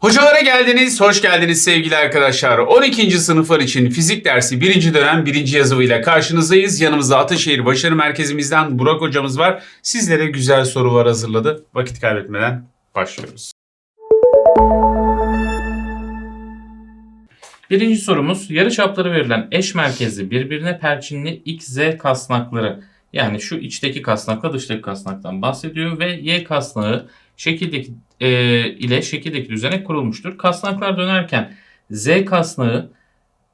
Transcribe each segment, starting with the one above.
Hocalara geldiniz, hoş geldiniz sevgili arkadaşlar. 12. sınıflar için fizik dersi 1. dönem 1. yazılıyla karşınızdayız. Yanımızda Ataşehir Başarı Merkezimizden Burak hocamız var. Sizlere güzel sorular hazırladı. Vakit kaybetmeden başlıyoruz. Birinci sorumuz yarıçapları verilen eş merkezli birbirine perçinli x, z kasnakları yani şu içteki kasnakla dıştaki kasnaktan bahsediyor ve y kasnağı şekildeki e, ile şekildeki düzene kurulmuştur. Kasnaklar dönerken z kasnağı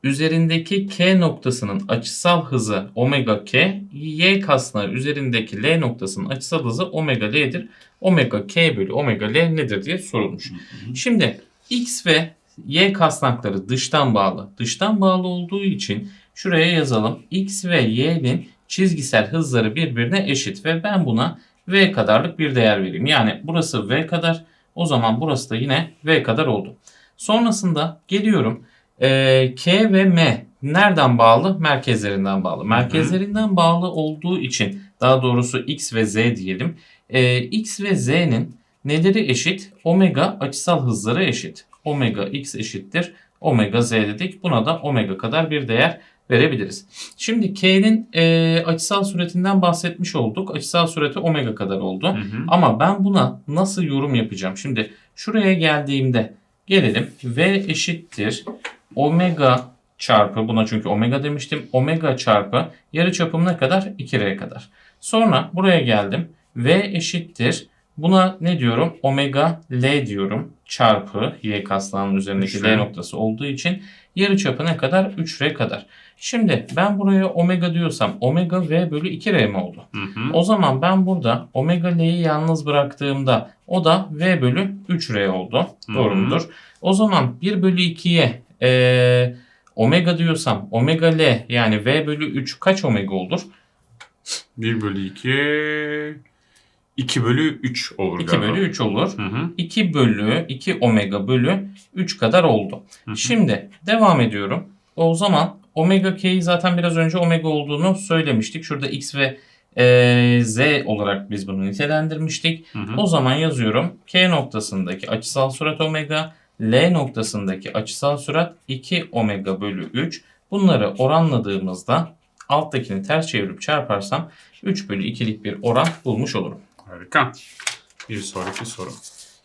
üzerindeki k noktasının açısal hızı omega k, y kasnağı üzerindeki l noktasının açısal hızı omega l'dir. Omega k bölü omega l nedir diye sorulmuş. Şimdi x ve y kasnakları dıştan bağlı. Dıştan bağlı olduğu için şuraya yazalım. x ve y'nin çizgisel hızları birbirine eşit ve ben buna v kadarlık bir değer vereyim. Yani burası v kadar o zaman burası da yine v kadar oldu. Sonrasında geliyorum Ee, k ve m nereden bağlı? Merkezlerinden bağlı. Merkezlerinden bağlı olduğu için daha doğrusu x ve z diyelim. Ee, x ve z'nin neleri eşit? Omega açısal hızları eşit. Omega x eşittir. Omega z dedik. Buna da omega kadar bir değer verebiliriz. Şimdi k'nin e, açısal süretinden bahsetmiş olduk. Açısal süreti omega kadar oldu. Hı hı. Ama ben buna nasıl yorum yapacağım? Şimdi şuraya geldiğimde gelelim. V eşittir omega çarpı buna çünkü omega demiştim. Omega çarpı yarı çapım ne kadar? 2R kadar. Sonra buraya geldim. V eşittir. Buna ne diyorum? Omega L diyorum. Çarpı Y kaslarının üzerindeki 3R. L noktası olduğu için yarı çapı ne kadar? 3R kadar. Şimdi ben buraya omega diyorsam omega V bölü 2R mi oldu? Hı hı. O zaman ben burada omega L'yi yalnız bıraktığımda o da V bölü 3R oldu. Doğru Hı hı. mudur? O zaman 1 bölü 2'ye eee, omega diyorsam omega L yani V bölü 3 kaç omega olur? 1 bölü 2 2 bölü 3 olur 2 galiba. bölü 3 olur. Hı hı. 2 bölü 2 omega bölü 3 kadar oldu. Hı hı. Şimdi devam ediyorum. O zaman omega k'yi zaten biraz önce omega olduğunu söylemiştik. Şurada x ve eee, z olarak biz bunu nitelendirmiştik. Hı hı. O zaman yazıyorum. K noktasındaki açısal sürat omega, L noktasındaki açısal sürat 2 omega bölü 3. Bunları oranladığımızda alttakini ters çevirip çarparsam 3 bölü 2'lik bir oran bulmuş olurum. Harika. Bir sonraki soru.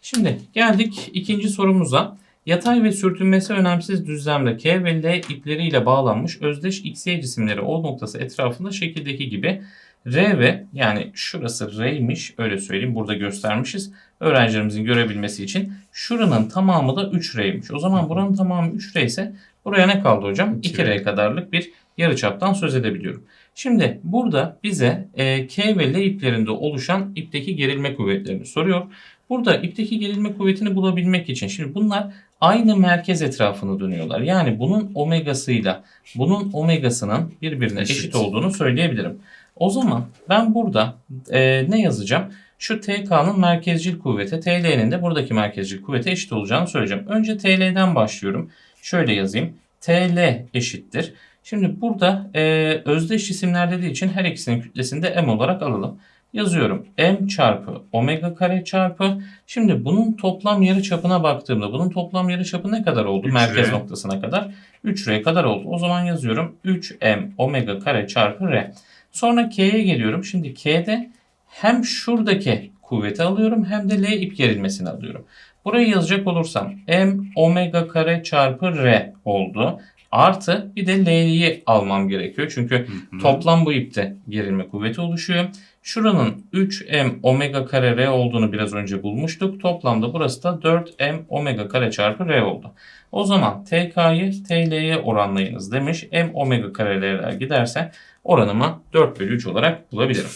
Şimdi geldik ikinci sorumuza. Yatay ve sürtünmesi önemsiz düzlemde K ve L ipleriyle bağlanmış özdeş XY cisimleri O noktası etrafında şekildeki gibi R ve yani şurası R'ymiş öyle söyleyeyim burada göstermişiz öğrencilerimizin görebilmesi için. Şuranın tamamı da 3R'ymiş. O zaman buranın tamamı 3R ise buraya ne kaldı hocam? 2R. 2R kadarlık bir yarıçaptan söz edebiliyorum. Şimdi burada bize e, K ve L iplerinde oluşan ipteki gerilme kuvvetlerini soruyor. Burada ipteki gerilme kuvvetini bulabilmek için şimdi bunlar aynı merkez etrafını dönüyorlar. Yani bunun omegasıyla bunun omegasının birbirine eşit, Eşit. olduğunu söyleyebilirim. O zaman ben burada e, ne yazacağım? Şu TK'nın merkezcil kuvveti, TL'nin de buradaki merkezcil kuvveti eşit olacağını söyleyeceğim. Önce TL'den başlıyorum. Şöyle yazayım. TL eşittir. Şimdi burada e, özdeş cisimler dediği için her ikisinin kütlesini de m olarak alalım. Yazıyorum m çarpı omega kare çarpı. Şimdi bunun toplam yarı çapına baktığımda bunun toplam yarı çapı ne kadar oldu? 3R. Merkez noktasına kadar 3R kadar oldu. O zaman yazıyorum 3m omega kare çarpı r. Sonra k'ye geliyorum. Şimdi k'de hem şuradaki kuvveti alıyorum hem de L ip gerilmesini alıyorum. Burayı yazacak olursam m omega kare çarpı r oldu. Artı bir de L'yi almam gerekiyor. Çünkü Hı hı. toplam bu ipte gerilme kuvveti oluşuyor. Şuranın 3m omega kare r olduğunu biraz önce bulmuştuk. Toplamda burası da 4m omega kare çarpı r oldu. O zaman TK'yı TL'ye oranlayınız demiş. M omega kare r'ler giderse oranımı 4 bölü 3 olarak bulabilirim.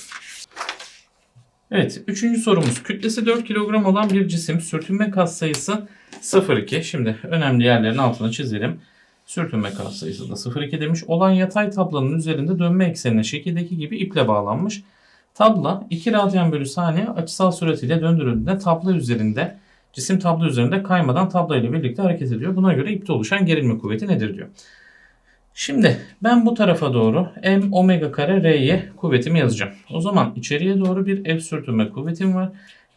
Evet, üçüncü sorumuz. Kütlesi 4 kilogram olan bir cisim sürtünme katsayısı 0,2. Şimdi önemli yerlerin altını çizelim. Sürtünme katsayısı da 0,2 demiş. Olan yatay tablanın üzerinde dönme eksenine şekildeki gibi iple bağlanmış. Tabla 2 radyan bölü saniye açısal süratiyle döndürüldüğünde tabla üzerinde cisim tabla üzerinde kaymadan tabla ile birlikte hareket ediyor. Buna göre ipte oluşan gerilme kuvveti nedir diyor. Şimdi ben bu tarafa doğru m omega kare r'ye kuvvetimi yazacağım. O zaman içeriye doğru bir F sürtünme kuvvetim var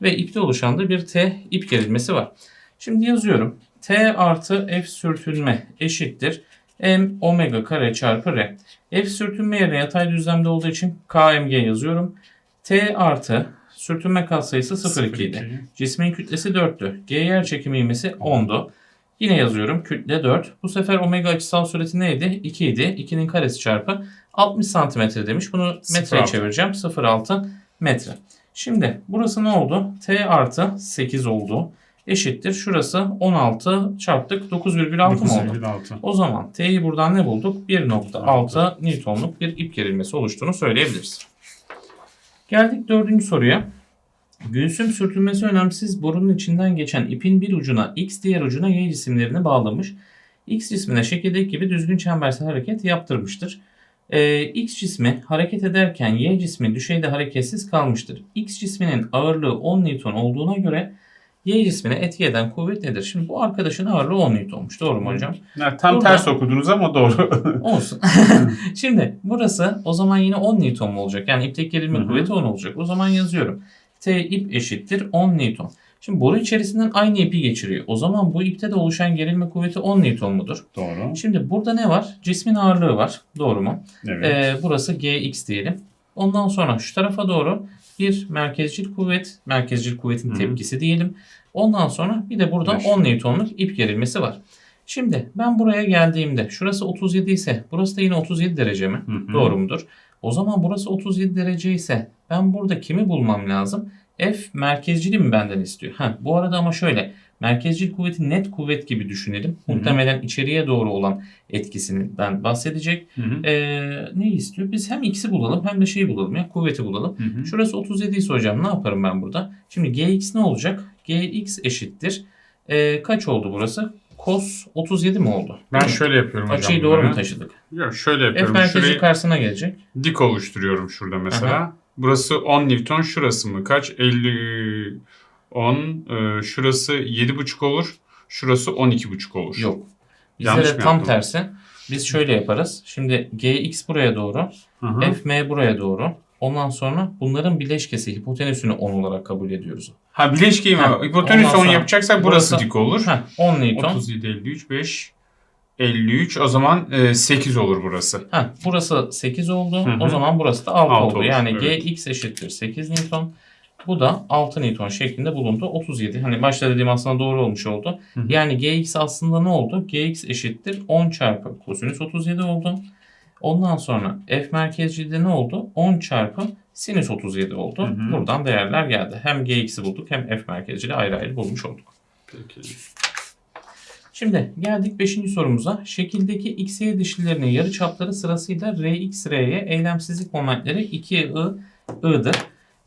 ve ipte oluşan da bir T ip gerilmesi var. Şimdi yazıyorum. T artı F sürtünme eşittir. M omega kare çarpı R. F sürtünme yerine yatay düzlemde olduğu için KMG yazıyorum. T artı sürtünme katsayısı 0,2 idi. Cismin kütlesi 4'tü. G yer çekimi ivmesi 10'du. Yine yazıyorum kütle 4. Bu sefer omega açısal süreti neydi? 2 idi. 2'nin karesi çarpı 60 santimetre demiş. Bunu metreye 0,6. çevireceğim. 0,6 metre. Şimdi burası ne oldu? T artı 8 oldu. Eşittir. Şurası 16 çarptık 9,6 mı oldu? 9,6. O zaman T'yi buradan ne bulduk? 1.6 Newton'luk bir ip gerilmesi oluştuğunu söyleyebiliriz. Geldik dördüncü soruya. Gülsüm sürtünmesi önemsiz borunun içinden geçen ipin bir ucuna X diğer ucuna Y cisimlerini bağlamış. X cismine şekildeki gibi düzgün çembersel hareket yaptırmıştır. Ee, X cismi hareket ederken Y cismi düşeyde hareketsiz kalmıştır. X cisminin ağırlığı 10 Newton olduğuna göre Y cismine etki eden kuvvet nedir? Şimdi bu arkadaşın ağırlığı 10 Newton'muş. Doğru mu hocam? Ya, tam Burada- ters okudunuz ama doğru. Olsun. Şimdi burası o zaman yine 10 Newton mu olacak? Yani ipteki gerilme kuvveti 10 olacak. O zaman yazıyorum. T ip eşittir 10 Newton. Şimdi boru içerisinden aynı ipi geçiriyor. O zaman bu ipte de oluşan gerilme kuvveti 10 Newton mudur? doğru. Şimdi burada ne var? Cismin ağırlığı var. Doğru mu? Evet. Ee, burası Gx diyelim. Ondan sonra şu tarafa doğru bir merkezcil kuvvet, merkezcil kuvvetin Hı tepkisi diyelim. Ondan sonra bir de burada Beş. 10 Newton'luk ip gerilmesi var. Şimdi ben buraya geldiğimde şurası 37 ise burası da yine 37 derece mi? Hı hı. Doğru mudur? O zaman burası 37 derece ise ben burada kimi bulmam lazım? F merkezcili mi benden istiyor? Ha, bu arada ama şöyle merkezcil kuvveti net kuvvet gibi düşünelim. Hı hı. Muhtemelen içeriye doğru olan etkisinden bahsedecek. Hı hı. Ee, ne istiyor? Biz hem x'i bulalım hem de şeyi bulalım ya kuvveti bulalım. Hı hı. Şurası 37 ise hocam ne yaparım ben burada? Şimdi gx ne olacak? gx eşittir. Ee, kaç oldu burası? Cos 37 mi oldu? Ben şöyle yapıyorum hocam. Açıyı doğru mu taşıdık? Yok şöyle F yapıyorum. merkezi Şurayı karşısına gelecek. dik oluşturuyorum şurada mesela. Burası 10 Newton. Şurası mı? Kaç? 50 10. e, şurası 7,5 olur. Şurası 12,5 olur. Yok. Yanlış Bizde de mı tam yaptım? tersi. Biz şöyle yaparız. Şimdi gx buraya doğru, Hı hı. fm buraya doğru. Ondan sonra bunların bileşkesi hipotenüsünü 10 olarak kabul ediyoruz. Ha bileşkeyi mi? Ha, Hipotenüs ondan 10 sonra yapacaksak burası, burası- dik olur. Heh, 10 Newton. 37, 53, 5, 53. O zaman e, 8 olur burası. Heh, burası 8 oldu. Hı hı. O zaman burası da 6, Altı oldu. olur, Yani evet. gx eşittir 8 Newton. Bu da 6 Newton şeklinde bulundu. 37. Hani başta dediğim aslında doğru olmuş oldu. Hı hı. Yani gx aslında ne oldu? gx eşittir 10 çarpı kosinüs 37 oldu. Ondan sonra f merkezcide ne oldu? 10 çarpı sinüs 37 oldu. Hı hı. Buradan değerler geldi. Hem gx'i bulduk hem f merkezcide ayrı ayrı bulmuş olduk. Peki. Şimdi geldik 5. sorumuza. Şekildeki x, y dişlilerinin yarıçapları sırasıyla rx, ry eylemsizlik momentleri 2 i, i'dir.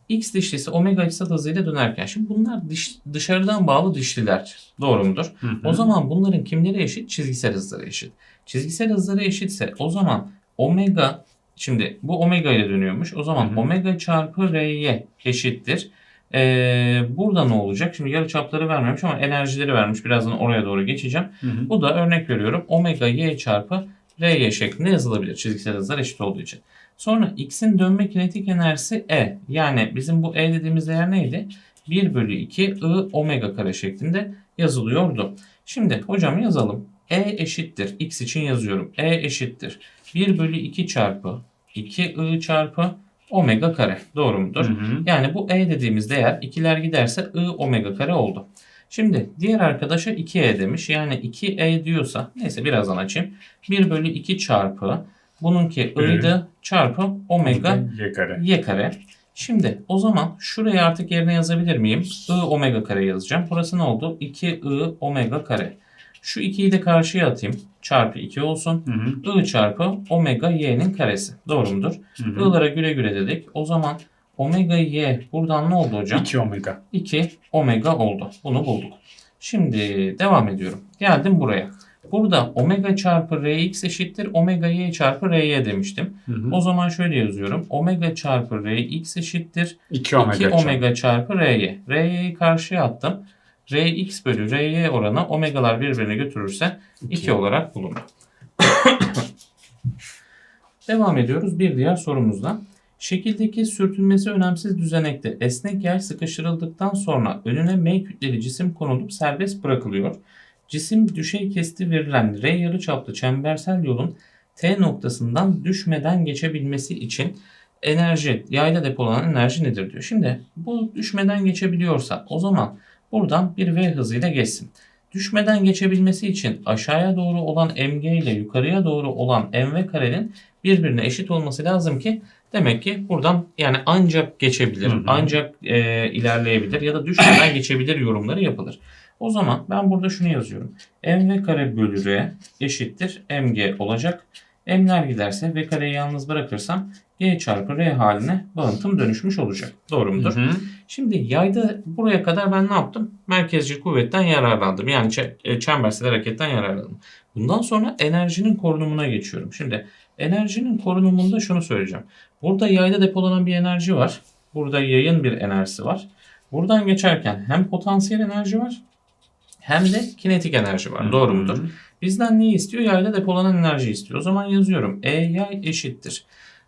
X dişlisi omega açısal hızıyla dönerken. Şimdi bunlar diş, dışarıdan bağlı dişliler. Doğru mudur? Hı hı. O zaman bunların kimleri eşit? Çizgisel hızları eşit. Çizgisel hızları eşitse o zaman omega şimdi bu omega ile dönüyormuş. O zaman Hı hı. omega çarpı ry eşittir. Ee, burada ne olacak? Şimdi yarıçapları vermemiş ama enerjileri vermiş. Birazdan oraya doğru geçeceğim. Hı hı. Bu da örnek veriyorum. Omega y çarpı ry şeklinde yazılabilir. Çizgisel hızlar eşit olduğu için. Sonra x'in dönme kinetik enerjisi e. Yani bizim bu e dediğimiz değer neydi? 1 bölü 2 i omega kare şeklinde yazılıyordu. Şimdi hocam yazalım. E eşittir. X için yazıyorum. E eşittir. 1 bölü 2 çarpı 2 i çarpı omega kare. Doğru mudur? Hı hı. Yani bu e dediğimiz değer ikiler giderse i omega kare oldu. Şimdi diğer arkadaşa 2e demiş. Yani 2e diyorsa neyse birazdan açayım. 1 bölü 2 çarpı bununki i'di çarpı omega Y kare. y kare. Şimdi o zaman şuraya artık yerine yazabilir miyim? I omega kare yazacağım. Burası ne oldu? 2i omega kare. Şu 2'yi de karşıya atayım. Çarpı 2 olsun. Hı hı. I çarpı omega y'nin karesi. Doğru mudur? Hı hı. I'lara güle güle dedik. O zaman omega y buradan ne oldu hocam? 2 omega. 2 omega oldu. Bunu bulduk. Şimdi devam ediyorum. Geldim buraya. Burada omega çarpı rx eşittir omega y çarpı ry demiştim. Hı hı. O zaman şöyle yazıyorum. Omega çarpı rx eşittir 2 omega. 2 omega çarpı ry. ry'yi karşıya attım. Rx bölü ry oranı omegalar birbirine götürürse 2 olarak bulunur. Devam ediyoruz bir diğer sorumuzda. Şekildeki sürtünmesi önemsiz düzenekte esnek yay sıkıştırıldıktan sonra önüne M kütleli cisim konulup serbest bırakılıyor. Cisim düşey kesti verilen R yarıçaplı çembersel yolun T noktasından düşmeden geçebilmesi için enerji, yayda depolanan enerji nedir diyor. Şimdi bu düşmeden geçebiliyorsa o zaman buradan bir V hızıyla geçsin. Düşmeden geçebilmesi için aşağıya doğru olan mg ile yukarıya doğru olan mv karenin birbirine eşit olması lazım ki demek ki buradan yani ancak geçebilir, Hı hı. ancak e, ilerleyebilir ya da düşmeden geçebilir yorumları yapılır. O zaman ben burada şunu yazıyorum. mv kare bölü r eşittir mg olacak. M'ler giderse v kareyi yalnız bırakırsam g çarpı r haline bağıntım dönüşmüş olacak. Doğru mudur? Hı hı. Şimdi yayda buraya kadar ben ne yaptım? Merkezcil kuvvetten yararlandım. Yani e, çembersel hareketten yararlandım. Bundan sonra enerjinin korunumuna geçiyorum. Şimdi enerjinin korunumunda şunu söyleyeceğim. Burada yayda depolanan bir enerji var. Burada yayın bir enerjisi var. Buradan geçerken hem potansiyel enerji var hem de kinetik enerji var. Doğru mudur? Bizden neyi istiyor? Yayda depolanan enerji istiyor. O zaman yazıyorum. E yay eşittir.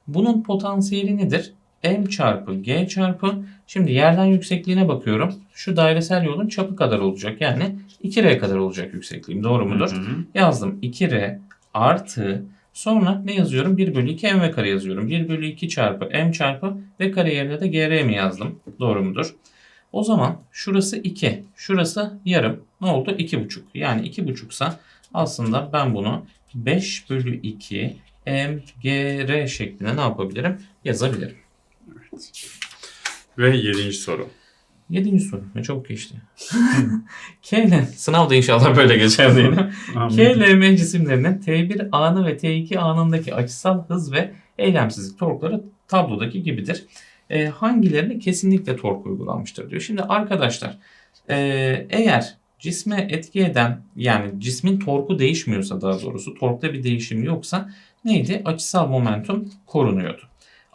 Bunun potansiyeli nedir? M çarpı G çarpı. Şimdi yerden yüksekliğine bakıyorum. Şu dairesel yolun çapı kadar olacak. Yani 2R kadar olacak yüksekliğim. Doğru mudur? Hı hı. Yazdım 2R artı sonra ne yazıyorum? 1 bölü 2 M kare yazıyorum. 1 bölü 2 çarpı M çarpı V kare yerine de GR mi yazdım? Doğru mudur? O zaman şurası 2. Şurası yarım. Ne oldu? 2,5. Yani 2,5 sa aslında ben bunu 5 bölü 2 MGR şeklinde ne yapabilirim? Yazabilirim. Ve yedinci soru. Yedinci soru. Ne çabuk geçti. K ile sınavda inşallah böyle geçer yine. K ile M cisimlerinin T1 anı ve T2 anındaki açısal hız ve eylemsizlik torkları tablodaki gibidir. Ee, hangilerine kesinlikle tork uygulanmıştır diyor. Şimdi arkadaşlar e, eğer cisme etki eden yani cismin torku değişmiyorsa daha doğrusu torkta bir değişim yoksa neydi? Açısal momentum korunuyordu.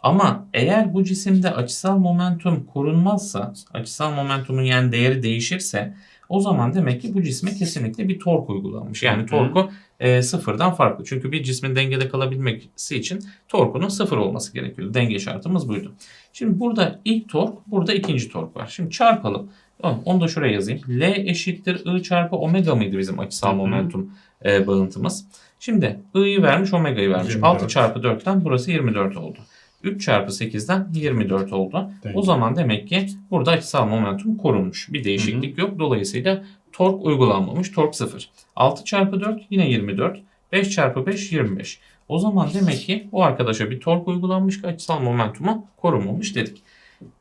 Ama eğer bu cisimde açısal momentum korunmazsa, açısal momentumun yani değeri değişirse o zaman demek ki bu cisme kesinlikle bir tork uygulanmış. Yani torku e, sıfırdan farklı. Çünkü bir cismin dengede kalabilmesi için torkunun sıfır olması gerekiyor. Denge şartımız buydu. Şimdi burada ilk tork, burada ikinci tork var. Şimdi çarpalım. Tamam, Onu da şuraya yazayım. L eşittir I çarpı omega mıydı bizim açısal Hı hı. momentum e, bağıntımız? Şimdi I'yi vermiş, omega'yı vermiş. 24. 6 çarpı 4'ten burası 24 oldu. 3 çarpı 8'den 24 oldu. Denge. O zaman demek ki burada açısal momentum korunmuş. Bir değişiklik yok. Dolayısıyla tork uygulanmamış. Tork 0. 6 çarpı 4 yine 24. 5 çarpı 5 25. O zaman demek ki o arkadaşa bir tork uygulanmış ki açısal momentumu korunmamış dedik.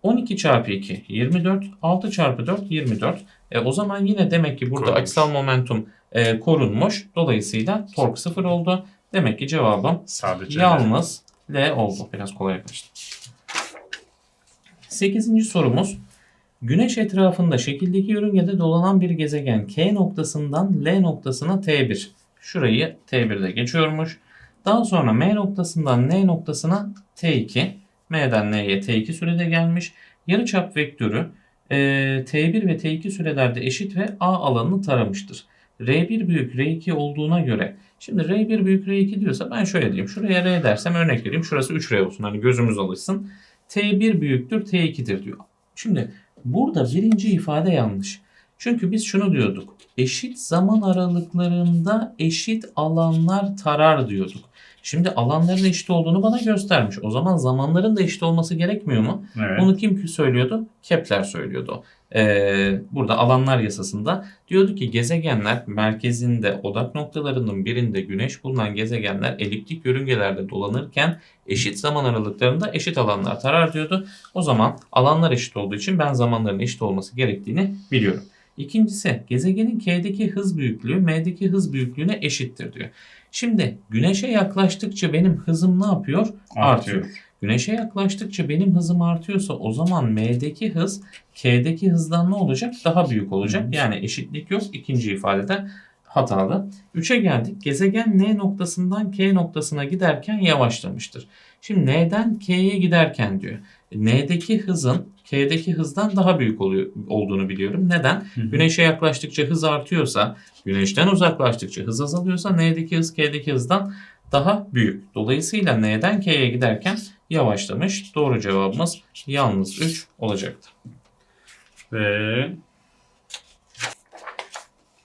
12 çarpı 2 24. 6 çarpı 4 24. E, o zaman yine demek ki burada Korunmuş. açısal momentum e, korunmuş. Dolayısıyla tork 0 oldu. Demek ki cevabım Sadece. Yalnız L oldu. Biraz kolay kaçtı. Sekizinci sorumuz. Güneş etrafında şekildeki yörüngede dolanan bir gezegen K noktasından L noktasına T1. Şurayı T1'de geçiyormuş. Daha sonra M noktasından N noktasına T2. M'den N'ye T2 sürede gelmiş. Yarıçap vektörü e, T1 ve T2 sürelerde eşit ve A alanını taramıştır. R1 büyük R2 olduğuna göre Şimdi R1 büyük R2 diyorsa ben şöyle diyeyim. Şuraya R dersem örnek vereyim. Şurası 3R olsun. Hani gözümüz alışsın. T1 büyüktür T2'dir diyor. Şimdi burada birinci ifade yanlış. Çünkü biz şunu diyorduk. Eşit zaman aralıklarında eşit alanlar tarar diyorduk. Şimdi alanların eşit olduğunu bana göstermiş. O zaman zamanların da eşit olması gerekmiyor mu? Evet. Bunu kim söylüyordu? Kepler söylüyordu. Ee, burada alanlar yasasında diyordu ki gezegenler merkezinde odak noktalarının birinde güneş bulunan gezegenler eliptik yörüngelerde dolanırken eşit zaman aralıklarında eşit alanlar tarar diyordu. O zaman alanlar eşit olduğu için ben zamanların eşit olması gerektiğini biliyorum. İkincisi gezegenin K'deki hız büyüklüğü M'deki hız büyüklüğüne eşittir diyor. Şimdi güneşe yaklaştıkça benim hızım ne yapıyor? Artıyor. Güneşe yaklaştıkça benim hızım artıyorsa o zaman M'deki hız K'deki hızdan ne olacak? Daha büyük olacak. Hı. Yani eşitlik yok. İkinci ifadede hatalı. 3'e geldik. Gezegen N noktasından K noktasına giderken yavaşlamıştır. Şimdi N'den K'ye giderken diyor. N'deki hızın K'deki hızdan daha büyük oluyor, olduğunu biliyorum. Neden? Hı hı. Güneşe yaklaştıkça hız artıyorsa, güneşten uzaklaştıkça hız azalıyorsa N'deki hız K'deki hızdan daha büyük. Dolayısıyla N'den K'ye giderken yavaşlamış. Doğru cevabımız yalnız 3 olacaktı. Ve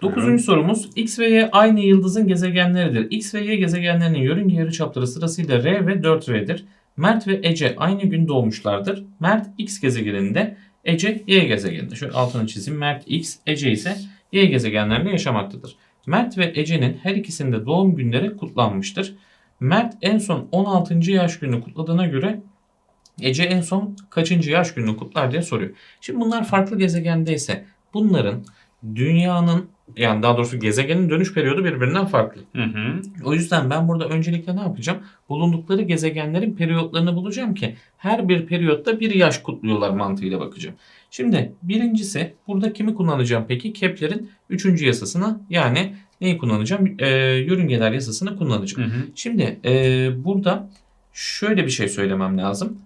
Dokuzuncu sorumuz X ve Y aynı yıldızın gezegenleridir. X ve Y gezegenlerinin yörünge yarıçapları sırasıyla R ve 4R'dir. Mert ve Ece aynı gün doğmuşlardır. Mert X gezegeninde, Ece Y gezegeninde. Şöyle altını çizeyim. Mert X, Ece ise Y gezegenlerinde yaşamaktadır. Mert ve Ece'nin her ikisinde doğum günleri kutlanmıştır. Mert en son 16. yaş gününü kutladığına göre Ece en son kaçıncı yaş gününü kutlar diye soruyor. Şimdi bunlar farklı gezegendeyse bunların dünyanın yani daha doğrusu gezegenin dönüş periyodu birbirinden farklı. hı hı. O yüzden ben burada öncelikle ne yapacağım? Bulundukları gezegenlerin periyotlarını bulacağım ki her bir periyotta bir yaş kutluyorlar mantığıyla bakacağım. Şimdi birincisi burada kimi kullanacağım peki? Kepler'in 3. yasasını yani neyi kullanacağım? Ee, yörüngeler yasasını kullanacağım. Hı hı. Şimdi e, burada şöyle bir şey söylemem lazım.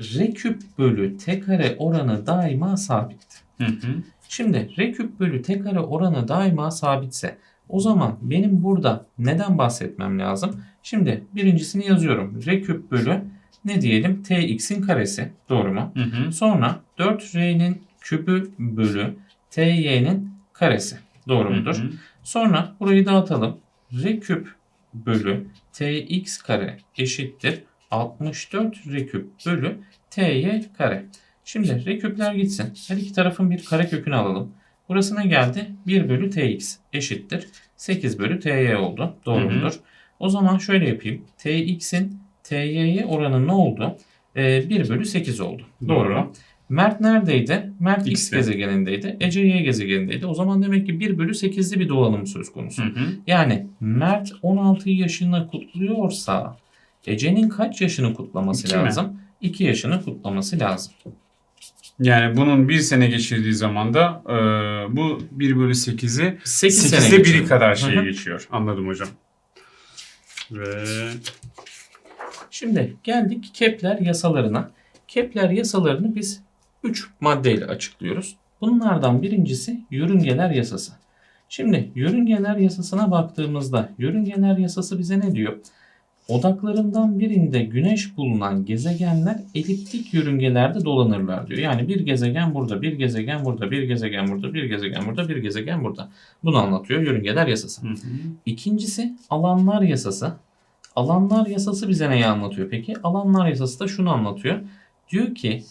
R küp bölü t kare oranı daima sabit. Hı hı. Şimdi r küp bölü t kare oranı daima sabitse o zaman benim burada neden bahsetmem lazım? Şimdi birincisini yazıyorum. r küp bölü ne diyelim? tx'in karesi. Doğru mu? Hı hı. Sonra 4r'nin kübü bölü ty'nin karesi. Doğru mudur? Hı hı. Sonra burayı dağıtalım. R küp bölü tx kare eşittir 64 r küp bölü ty kare. Şimdi r küpler gitsin. Her iki tarafın bir kare kökünü alalım. Burası ne geldi? 1 bölü tx eşittir. 8 bölü ty oldu. Doğru mudur? O zaman şöyle yapayım. tx'in ty'ye oranı ne oldu? Ee, 1 bölü 8 oldu. Doğru Doğru. Mert neredeydi? Mert X X'te. gezegenindeydi. Ece Y gezegenindeydi. O zaman demek ki 1 bölü 8'li bir dolanım söz konusu. Hı hı. Yani Mert 16 yaşını kutluyorsa Ece'nin kaç yaşını kutlaması İki mi? lazım? 2 yaşını kutlaması lazım. Yani bunun bir sene geçirdiği zaman da e, bu 1 bölü 8'i 8 sene 8'de biri geçiyor. kadar Hı şeye geçiyor. Anladım hocam. Ve Şimdi geldik Kepler yasalarına. Kepler yasalarını biz 3 maddeyle açıklıyoruz. Bunlardan birincisi yörüngeler yasası. Şimdi yörüngeler yasasına baktığımızda yörüngeler yasası bize ne diyor? Odaklarından birinde güneş bulunan gezegenler eliptik yörüngelerde dolanırlar diyor. Yani bir gezegen burada, bir gezegen burada, bir gezegen burada, bir gezegen burada, bir gezegen burada. Bunu anlatıyor yörüngeler yasası. Hı hı. İkincisi alanlar yasası. Alanlar yasası bize neyi anlatıyor peki? Alanlar yasası da şunu anlatıyor. Diyor ki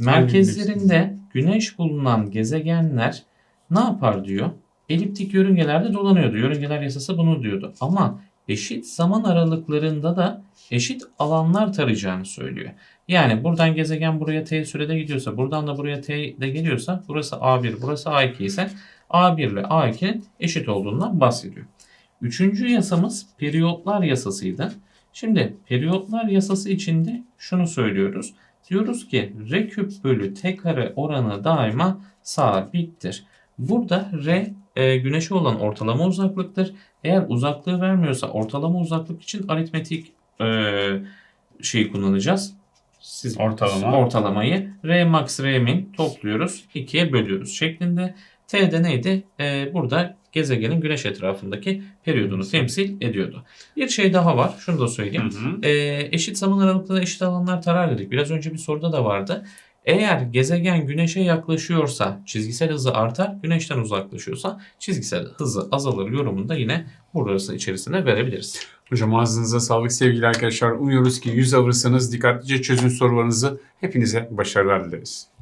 merkezlerinde güneş bulunan gezegenler ne yapar diyor? Eliptik yörüngelerde dolanıyordu. Yörüngeler yasası bunu diyordu. Ama eşit zaman aralıklarında da eşit alanlar tarayacağını söylüyor. Yani buradan gezegen buraya t sürede gidiyorsa, buradan da buraya t de geliyorsa, burası A1, burası A2 ise A1 ile A2'nin eşit olduğundan bahsediyor. Üçüncü yasamız periyotlar yasasıydı. Şimdi periyotlar yasası içinde şunu söylüyoruz. Diyoruz ki R küp bölü T kare oranı daima sabittir. Burada R e, güneşe olan ortalama uzaklıktır. Eğer uzaklığı vermiyorsa ortalama uzaklık için aritmetik e, şeyi kullanacağız. Siz Ortalama. ortalamayı R max R min topluyoruz. 2'ye bölüyoruz şeklinde. T de neydi? Ee, burada gezegenin güneş etrafındaki periyodunu temsil ediyordu. Bir şey daha var. Şunu da Hı söyleyeyim. hı. Ee, eşit zaman aralıklarında eşit alanlar tarar dedik. Biraz önce bir soruda da vardı. Eğer gezegen güneşe yaklaşıyorsa çizgisel hızı artar, güneşten uzaklaşıyorsa çizgisel hızı azalır yorumunu da yine burası içerisine verebiliriz. Hocam ağzınıza sağlık sevgili arkadaşlar. Umuyoruz ki yüz alırsanız dikkatlice çözün sorularınızı. Hepinize başarılar dileriz.